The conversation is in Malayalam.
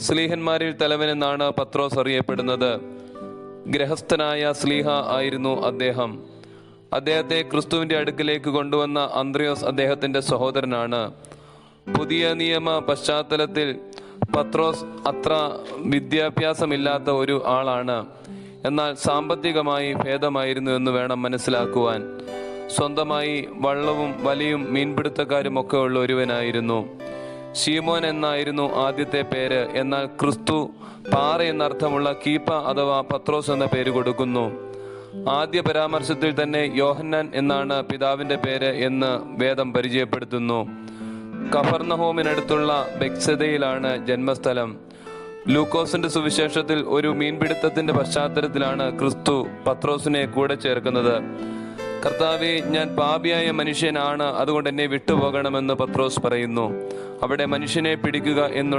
സ്ലീഹന്മാരിൽ തലവനെന്നാണ് പത്രോസ് അറിയപ്പെടുന്നത്. ഗ്രഹസ്ഥനായ സ്ലീഹ ആയിരുന്നു അദ്ദേഹം. അദ്ദേഹത്തെ ക്രിസ്തുവിന്റെ അടുക്കിലേക്ക് കൊണ്ടുവന്ന അന്ത്രയോസ് അദ്ദേഹത്തിന്റെ സഹോദരനാണ്. പുതിയ നിയമ പശ്ചാത്തലത്തിൽ പത്രോസ് അത്ര വിദ്യാഭ്യാസമില്ലാത്ത ഒരു ആളാണ്. എന്നാൽ സാമ്പത്തികമായി ഭേദമായിരുന്നു എന്ന് വേണം മനസ്സിലാക്കുവാൻ. സ്വന്തമായി വള്ളവും വലിയും മീൻപിടുത്തക്കാരും ഒക്കെ ഉള്ള ഒരുവനായിരുന്നു. ഷീമോൻ എന്നായിരുന്നു ആദ്യത്തെ പേര്. എന്നാൽ ക്രിസ്തു പാറ എന്നർത്ഥമുള്ള കീപ്പ അഥവാ പത്രോസ് എന്ന പേര് കൊടുക്കുന്നു. ആദ്യ പരാമർശത്തിൽ തന്നെ യോഹന്നാൻ എന്നാണ് പിതാവിന്റെ പേര് എന്ന് വേദം പരിചയപ്പെടുത്തുന്നു. കഫർണഹോമിനടുത്തുള്ള ബെക്സതയിലാണ് ജന്മസ്ഥലം. ലൂക്കോസിന്റെ സുവിശേഷത്തിൽ ഒരു മീൻപിടുത്തത്തിന്റെ പശ്ചാത്തലത്തിലാണ് ക്രിസ്തു പത്രോസിനെ കൂടെ ചേർക്കുന്നത്. കർത്താവെ ഞാൻ പാപിയായ മനുഷ്യനാണ് അതുകൊണ്ട് എന്നെ വിട്ടുപോകണമെന്ന് പത്രോസ് പറയുന്നു. അവിടെ മനുഷ്യനെ പിടിക്കുക എന്നുള്ള